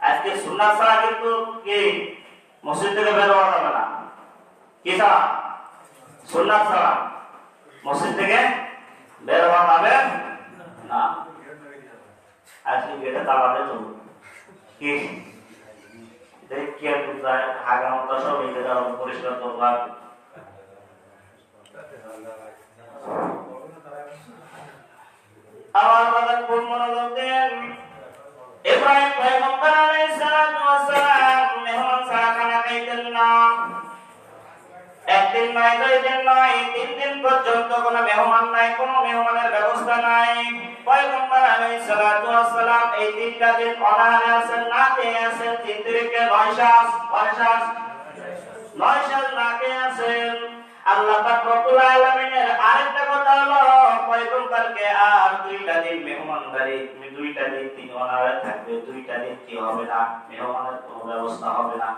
আজকে সুন্নাত ছাড়া কিন্তু মসজিদ থেকে বের হওয়া যাবে না কি ছাড়া সুন্নাত ছাড়া মসজিদ থেকে বের হওয়া যাবে না আজকে গেটে তালা দিয়ে চলবে কি? খানা খাইতেন না একদিন নয় দুই দিন নয় তিন কোনো মেহমান নাই, কোনো মেহমানের ব্যবস্থা নাই। পয়গম্বর আলাইহিস সালাতু ওয়াস সালাম, এই তিনটা দিন অনাহারে আছেন না খেয়ে আছেন তিন তিরিকে নয় শ্বাস নয় শ্বাস না আছেন আল্লাহ পাক রব্বুল আলামিনের আরেকটা কথা হলো, পয়গম্বরকে আর দুইটা দিন মেহমানদারি দুইটা দিন তিনি অনাহারে থাকবে, দুইটা দিন কি হবে না, মেহমানের কোনো ব্যবস্থা হবে না।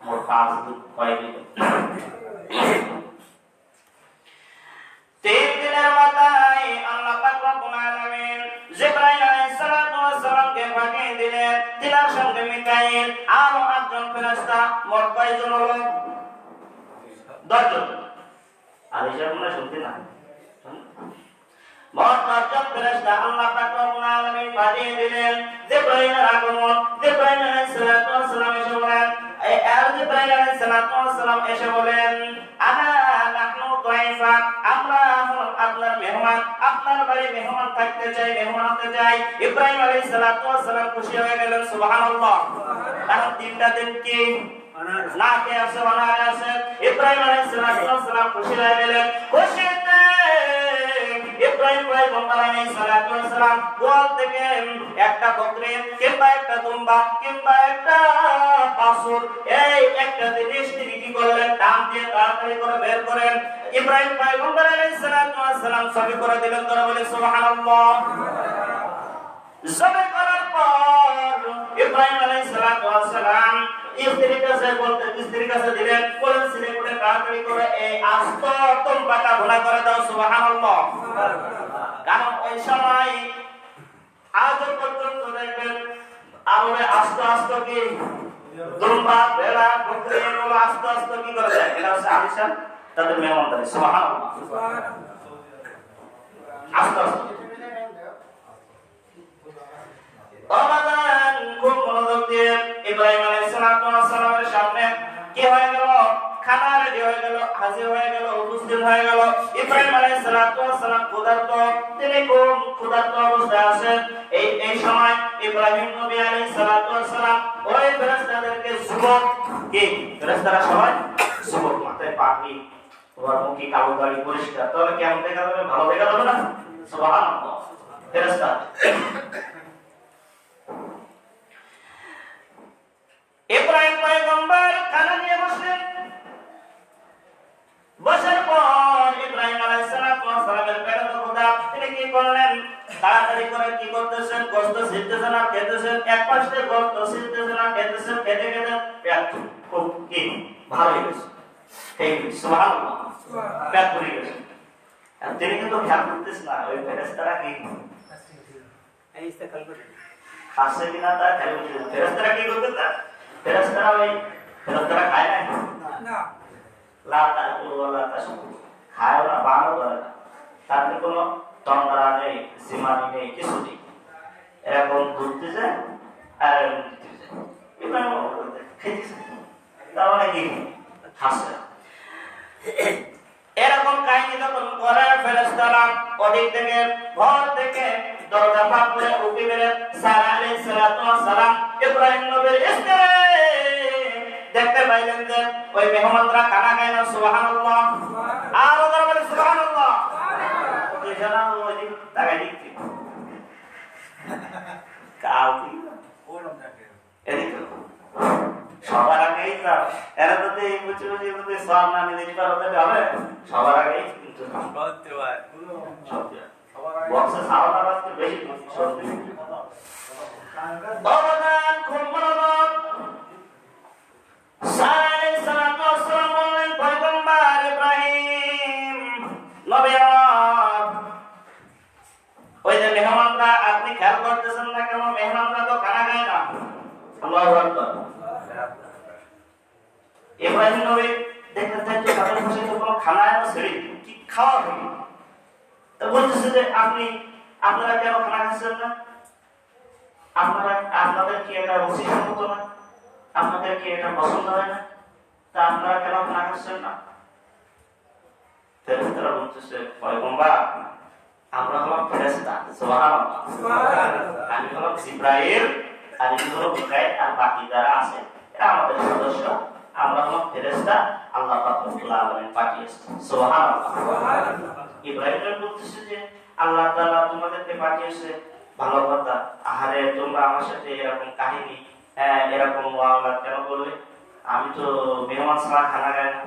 মোট পাঁচ দিন কয়দিন তিন দিনের মাথায় আর দিলেন। জিবরাইলের আগমন। জিবরাইল আলাইহিস সালাতু সালাম এসে আপনার মেহমান। আপনার বাড়ি মেহমান থাকতে চাই, মেহমান হতে চাই। ইব্রাহিম আলাইহিস সালাতু ওয়াস সালাম খুশি হয়ে গেলেন, সুবহানাল্লাহ। এখন তিনটা দিন কি না আছে অনাহারে আছে। ইব্রাহিম আলাইহিস সালাতু সালাম খুশি হয়ে গেলেন। খুশিতে ইব্রাহিম পয়গম্বর আলাইহিস সালাতু সালাম, গোয়াল থেকে একটা বকরি কিংবা একটা দুম্বা কিংবা একটা বাছুর এই একটা জিনিস তিনি কি করলেন? টান দিয়ে তাড়াতাড়ি করে বের করেন। ইব্রাহিম পয়গম্বর আলাইহিস সালাতু ওয়াস সালাম সবই করে দিলেন তারা বলে, সুবহানাল্লাহ। জবে করার পর ইব্রাহিম আলাইহিস সালাম স্ত্রীর কাছে বলতে স্ত্রীর কাছে দিলেন, বলেন, ছেলে করে তাড়াতাড়ি করে এই আস্ত তোমবাটা ভোলা করে দাও কি দুম্বা আস্তে কি করে দেয় এটা হচ্ছে আলিশান, তাদের আস্তে আস্তে। অবাদান খুব মনোযোগ দিয়ে ইব্রাহিম আলাইহিস সামনে কি হয়ে গেল খানা রেডি হয়ে গেল হাজির হয়ে গেল উপস্থিত হয়ে গেল ইব্রাহিম আলাইহিস ক্ষুধার্ত তিনি খুব ক্ষুধার্ত অবস্থায় আছেন এই এই সময় ইব্রাহিম নবী আলাইহিস ওই ফেরেশতাদেরকে যুবক কি ফেরেশতারা সবাই যুবক মাথায় পাখি তোমার মুখে কালো দাড়ি পরিষ্কার তাহলে কেমন দেখা যাবে ভালো দেখা যাবে না সুবহানাল্লাহ ফেরেশতা পয়গম্বর খানা নিয়ে বসলেন বসার পর ইব্রাহিম আলাইহিস সালামের পেটে তো তিনি কি করলেন? তাড়াতাড়ি করে কি করতেছেন? গোস্ত ছিটতেছেন আর খেতেছেন? এক পাশে গোস্ত ছিটতেছেন আর খেতেছেন খেতে খেতে পেট খুব কি? ভালো হয়ে গেছে। এই সুবহানাল্লাহ। পেট ভরে গেছে। তিনি কিন্তু খেয়াল করতেছেন না ওই ফেরেশতারা কি? খাসে কিনা তা খেয়াল করতেছেন ফেরেশতারা কি করতেছে? ফেরেশতারা ওই ফেরেশতারা খায় না? লাতা তাসু খায় না বানো করে না। তাতে কোনো তন্দ্রা নেই সীমানি নেই কিছু নেই। এরকম ঘুরতে যায় আর দিতে যায়। খেতেছে তার মানে হাসে এরকম কাহিনী যখন করে ফেরেশতারা ওদিক থেকে ঘর থেকে দরজা ফাঁক করে উঠে বেরে সারা আলাইহিস সালাম। ইব্রাহিম নবীর স্ত্রী। দেখতে পাইলেন যে ওই মেহমানরা খানা খায় না সুবহানাল্লাহ। আর ওদের বলে এদিকে সবার আগেই এরা তো এই বুঝে বুঝে বুঝে সব না নিতে পারবে হবে সবার আগেই কিন্তু বক্সে সাউন্ড আওয়াজ বেশি শুনতে অবদান খুব আল্লাহু আকবার। ইব্রাহিম নবী দেখতে দেখতে তাদের পাশে কোনো খানা এনে ছেড়ে কি খাওয়া হইল তো বলতেছে যে আপনি আপনারা কেন খানা খাচ্ছেন না? আপনারা আপনাদের কি এটা উচিত মতো না? আপনাদের কি এটা পছন্দ হয় না? তা আপনারা কেন খানা খাচ্ছেন না? ফেরেশতারা বলতেছে পয়গম্বর আমরা হলাম ফেরেশতা। সুবহানাল্লাহ। আমি হলাম জিব্রাইল। আর হলো মিকাইল আর বাকি যারা আছে এরা আমাদের সদস্য। আমরা হলাম ফেরেশতা আল্লাহ রব্বুল আলামিন পাঠিয়েছে সুবহানাল্লাহ। ইব্রাহিম বলতেছে যে আল্লাহ তাআলা তোমাদেরকে পাঠিয়েছে। ভালো কথা। আহারে তোমরা আমার সাথে এরকম কাহিনী হ্যাঁ এরকম মুআমালাত কেন করলে? আমি তো মেহমান ছাড়া খানা খাই না।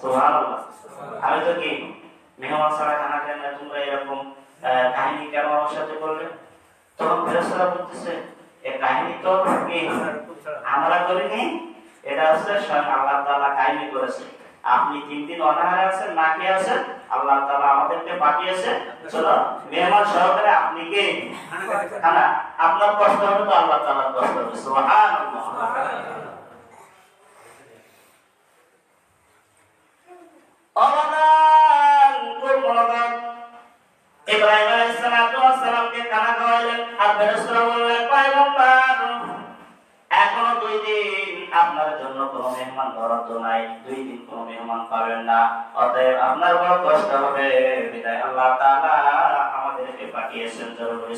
সুবহানাল্লাহ। আমি তো কি মেহমান ছাড়া খানা খাই না? তোমরা এরকম কাহিনী কেন আমার সাথে করলে? তখন ফেরেশতারা বলতেছে আল্লাহ আপনি তিন দিন অনাহারে আছেন, না খেয়ে আছেন, আল্লাহ তাআলা আমাদেরকে পাঠিয়েছে। চলো, মেহমান সহকারে আপনি কে? আপনার কষ্ট হবে তো আল্লাহ তাআলার কষ্ট ইব্রাহিম আলাইহিস আর ফেরেশতারা বললেন কোনো মেহমান বরাদ্দ নাই, দুই দিন কোনো মেহমান পাবেন না। অতএব আপনার বড় কষ্ট হবে। বিদায় আল্লাহ তাআলা আমাদেরকে পাঠিয়েছেন জরুরি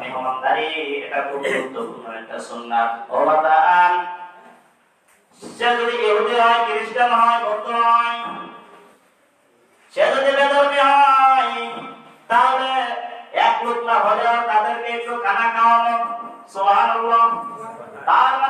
মেহমানদারি, এটা খুব গুরুত্বপূর্ণ একটা সুন্নাত। অবদান সে যদি ইহুদি হয়, খ্রিস্টান হয়, বৌদ্ধ হয়, সে যদি বেদর্মী হয়, তাহলে এক লোক না হলেও তাদেরকে একটু খানা খাওয়ানো, সুবহানাল্লাহ। তার মানে